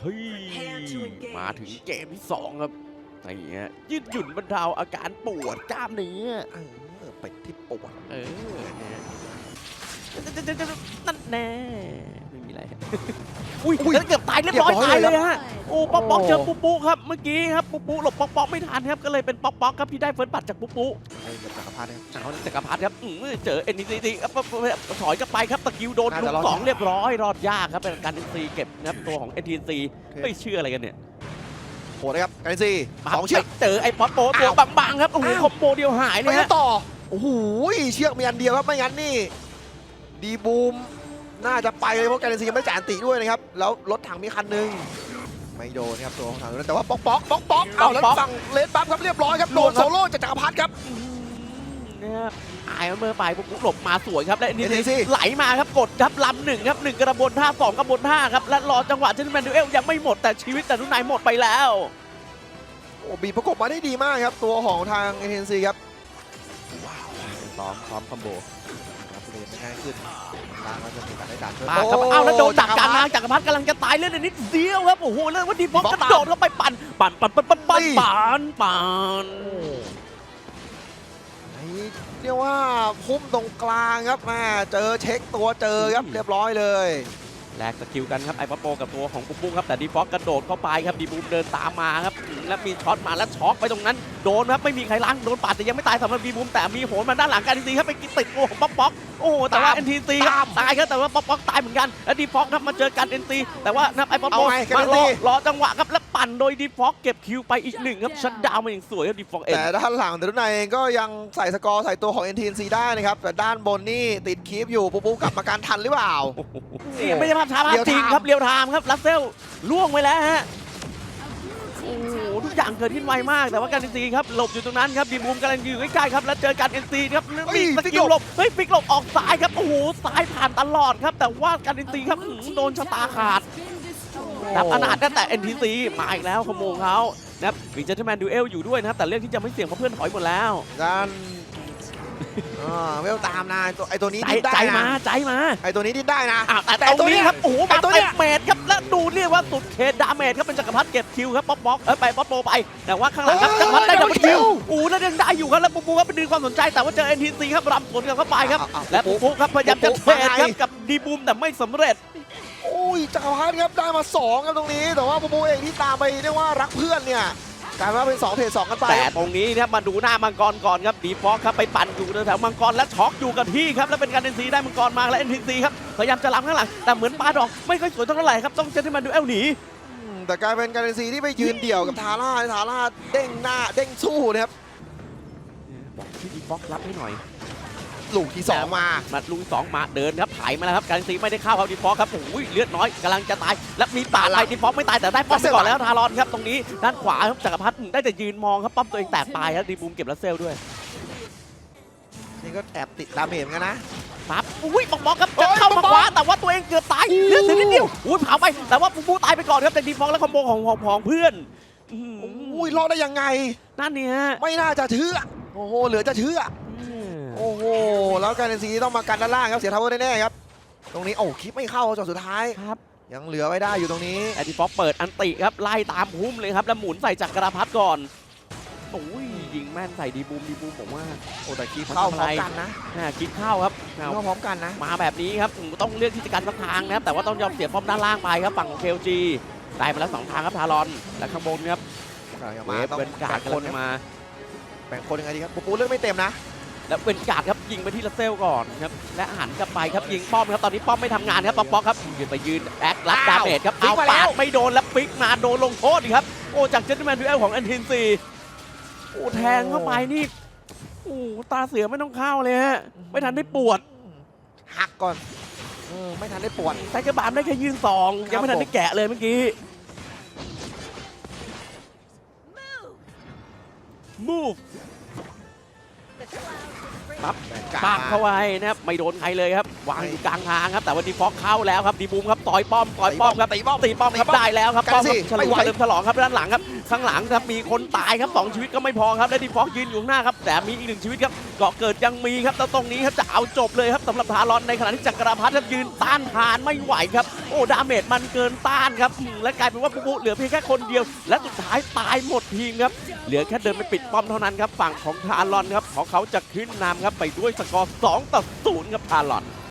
เฮ้ยมาถึงเกมที่สองครับไอ้เงี้ยยืดหยุ่นบรรเทาอาการปวดกล้ามเนื้อเออเป็ดที่ปวดเออเนี่ยนั่นแน่ไม่มีอะไรอุ้ยแล้วเกือบตายเรียบร้อยตายเลยฮะโอ้ป๊อกป๊อกเจอปุ๊ปุ๊ครับเมื่อกี้ครับปุ๊ปุ๊หลบป๊อกป๊อกไม่ทันครับก็เลยเป็นป๊อกป๊อกครับที่ได้เฟิร์สบัตรจากปุ๊ปุ๊ไอ้กับจักร พรรดินะครับเอาจักรพัฒครับอื้อเจอเอ็นดีซีครับถอยกลับไปครับตะกิวโดนน่าลุจะมรอด สองยากเรียบร้อยรอดยากครับเป็นการเอ็นซีเก็บนะครับตัวของเอ็นทีซีไม่เชื่ออะไรกันเนี่ยโหดนะครับกันซีมาสองเชือกไปเจอไอ้ป๊อปโปตัวอ้าวบางๆครับโอ้โหอ้าว คอมโบเดียวหายเลไปยกัฮะนต่อโอ้โหเชือกมีอันเดียวครับไม่งั้นนี่ดีบูมน่าจะไปเลยเพราะกันซียังไม่ได้จ่ายอันติด้วยนะครับแล้วรถถังมีคันหนึ่งไม่โดนครับตัวของถังนั้นแต่ว่าป๊อกป๊อกป๊อกป๊อกเอาแล้วฝั่งเลดบัฟครับเรียบร้อยครับโดนโซโล่จากจักรพรรดิครับอืมเนี่ยอายมันเมื่อไปปุ๊ปุ๊หลบมาสวยครับและเอ็นที NTC ซีไหลมาครับกดครับลำหนึ่งครับหนึ่งกระบวนท่าสองกระบวนท่าครับและรอจังหวะเจนแมนดูเอลยังไม่หมดแต่ชีวิตแต่ทุกนายหมดไปแล้วโอ้บีบประกบมาได้ดีมากครับตัวของทางเอ็นซีครับซ้อมซ้อมคอมโบครับเลยไม่ง่ายขึ้นทางมันจะมีการได้ด่านเพิ่มมาครับโเอาแล้วโดนดักกลารจัทางพรรดิจักรพัฒกำลังจะตายเลือดนิดเดียวครับโอ้โหเลือดว่าดีฟอกดีฟอกกระโดดเข้าไปปั่นปั่นปั่นปั่นปั่นปั่นตีปั่นปั่นไอ้ เรียกว่าพุ่มตรงกลางครับแม่เจอเช็คตัวเจอครับเรียบร้อยเลยแลกสกิลกันครับไอ้ป๊อปโปกับตัวของปุ๊กปุ๊กครับแต่ดีฟอกกระโดดเข้าไปครับดีบูมเดินตามมาครับแล้วมีช็อตมาแล้วช็อกไปตรงนั้นโดนครับไม่มีใครล้างโดนปาดแต่ยังไม่ตายสำหรับดีบูมแต่มีโหนมาด้านหลังกันทีครับไปกินติดตัวของป๊อกป๊อกโอ้โหแต่ว่าตาม NTC ครับตายครับแต่ว่าป๊อกป๊อกตายเหมือนกันแล้วดีฟอกครับมาเจอกัน NTC แต่ว่านับไอ้ป๊อกป๊อกเอาไงกันมารอ NTC รอจังหวะครับแล้ว ปั่นโดยดีฟอกเก็บคิวไปอีกหนึ่งครับชัดดาวน์มาอย่างสวยครับดีฟอกเองแต่ด้านหลังแต่ด้านในเองก็ยังใส่สกอร์ใส่ตัวของ NTNC ได้นะครับ แต่ด้านบนนี่ติดคีฟอยู่ปุ๊บปุ๊บกลับมาการทันหรือเปล่านี่ไม่ใช่ภาพช้าภาพเรียวจริงไทม์ครับเรียวไทม์ครับลัสเซลล่วงไปแล้วฮะโอ้โหทุกอย่างเกิดขึ้นไวมากแต่ว่าการเอ็นซีครับหลบอยู่ตรงนั้นครับดีบูมกำลังอยู่ใกล้ๆครับแล้วเจอการเอ็นซีครับเฮ้มียสฟิกกิลหหลลบบเฮ้ยฟิกหลบออกซ้ายครับโอ้โหซ้ายผ่านตลอดครับ แต่ว่าการเอ็นซีครับหืมโดนชะตาขาด ครับอนาถแต่เอ็นทีซีมาอีกแล้วขโมงเขานะครับมีเจนเทอร์แมนดูเอลอยู่ด้วยนะครับแต่เรื่องที่จะไม่เสี่ยงเพราะเพื่อนถอยหมดแล้วด้านอ่าเวลตามนะไอ้ตัวไอตัวนี้ใจดิ้นได้ใจนะมาใจมาไอตัวนี้ดิ้นได้นะ อะแต่แต่ตตัรวงเนี้นี้ยครับโอ้โหไอ้มาตัวเนี้เต็ย มเมตรครับและดูเรียกว่าสุดเขตดาเมจครับเป็นจักรพรรดิเก็บคิวครับป๊อกป๊อกเอ้ยไปป๊อกโปไป แต่ว่าข้างหลังครับจักรพรรดิได้ดับเบิลคิวโอ้โหแล้วยังได้อยู่ครับแล้วปุ๊บปุ๊บครับเป็นดึงความสนใจแต่ว่าเจอ NTC ครับรำสวนกันเข้าไปครับเอาเอาและปุ๊ปุ๊บบปุ๊บครับพยายามจะปุ๊บเทรดครับไงกับดีบูมแต่ไม่สำเร็จโอ้ย จักรพรรดิครับได้มาสองครับตรงนี้ แต่ว่าปุ๊บปุ๊บเองที่ตามไปเรียกว่ารักเพื่อนเนี่ยกลายเป็นว่าเป็นสองเพจสองกันไปแต่ตรงนี้นะครับมาดูหน้ามังกรก่อนครับดีฟอกครับไปปั่นอยู่แถวๆมังกรและช็อกอยู่กับที่ครับแล้วเป็นการ NTC ได้มังกรมาและ NTC ครับพยายามจะล้ำข้างหลังแต่เหมือนปาดอกไม่ค่อยสวยเท่าไหร่ครับต้องเจนที่มันดูเอลหนีอืมแต่กลายเป็นการนซีที่ไปยืนเดี่ยวกับทาร่าทาร่าเด้งหน้าเด้งสู้นะครับบอกที่ดีฟอกรับให้หน่อย ลูกที่สองมามาลุงสองมาเดินครับถ่ายมาแล้วครับการซีไม่ได้เข้าครับดีฟอกครับโอ้ยเลือดน้อยกำลังจะตาย และมีปาดไปดีฟอกไม่ตายแต่ได้ป้อมไปก่อนแล้วทารอนครับตรงนี้ด้านขวาครับจักรพัฒน์ได้แต่ยืนมองครับป้อมตัวเองแตกตายครับดีบูมเก็บลัสเซลด้วยนี่ก็แอบติดดาเมจเหมือนกันนะปั๊บอุ้ยบอกบอกครับโอ้จะยเข้ามาบอกขวาแต่ว่าตัวเองเกือบตายเลือดถึงนิดเดียวอุ้ยเผาไปแต่ว่าปูปูตายไปก่อนครับแต่ดีฟอกและคอมโบของของของเพื่อนอื้อหือุ้ยรอดได้ยังไงนั่นเนี่ยไม่น่าจะเชื่อโอ้โหเหลือจะเชื่อโอ้โห แล้วการนซีต้องมากันด้านล่างครับเสียทาวเวอร์แน่ๆครับตรงนี้โอ้คลิปไม่เข้าจนสุดท้ายครับยังเหลือไว้ได้อยู่ตรงนี้แอดดี้ฟอกเปิดอันติครับไล่ตามพุ่มเลยครับแล้วหมุนใส่จักรพัฒน์ก่อนโอ้ยยิงแม่นใส่ดีบูมดีบูมผมว่าโอ้แต่คลิปเข้าพร้อมกันนะน่าคิดเข้าครับเอาเข้าพร้อมกันนะมาแบบนี้ครับต้องเลือกที่จะกันสักทางนะครับแต่ว่าต้องยอมเสียป้อมด้านล่างไปครับฝั่งของเคลจีได้มาแล้วสองทางครับทารอนและข้างบนครับมาเวฟต้องเป็นการ์ดแบ่งกำคลันงมาแบ่งคนยังไงดีครับปูปูเลือกไม่เต็มนะ แล้วเป็นการ์ดครับยิงไปที่ลัสเซลก่อนครับและหันกลับไปครับยิงป้อมครับตอนนี้ป้อมไม่ทำงานครับป๊อกป๊อกครับยืนไปยืนแอครับดาอ้าวเมจครับพลิกเอามาแล้ปาวดไม่โดนแล้วปิกมาโดนลงโทษอีกครับโอ้จากเจนต์แมนดูเอลของแอนทินซีโอ้แทงเข้าไปนี่โอ้ตาเสือไม่ต้องเข้าเลยฮะไม่ทันได้ปวดหักก่อนเออไม่ทันได้ปวดไทเกอร์บาร์มได้แค่ยืนสองครับยังไม่ทันได้แกะเลยเมื่อกี้ move ปั๊บแบ่งกาปากเข้าไว้นะครับไม่โดนใครเลยครับ วางอยู่กลางทางครับแต่ว่าดีฟอกเข้าแล้วครับดีบูมครับต่อยป้อมต่อยป้อมครับตีป้อมตีป้อมครับตีป้อมได้แล้วครับกันป้อมคสิรับฉลไม่องไหวเฉลิมฉลองครับด้านหลังครับข้างหลังครับมีคนตายครับสองชีวิตก็ไม่พอครับและดีฟอกยืนอยู่ข้างหน้าครับแต่มีอีกหนึ่งชีวิตครับเกาะเกิดยังมีครับแต่ตรงนี้ครับจะเอาจบเลยครับสำหรับทารอนในขณะที่จักรพรรดิครับยืนต้านทานไม่ไหวครับโอ้ดาเมจมันเกินต้านครับอืมและกลายเป็นว่าปุ๊บเหลือเพียงแค่คนเดียว และสุดท้ายตายหมดทีมครับเหลือแค่เดินไปปิดป้อมเท่านั้นครับฝั่งของทารอนครับของเขาจะขึ้นนำครับไปด้วยสกอร์2ต่อ0ครับทารอน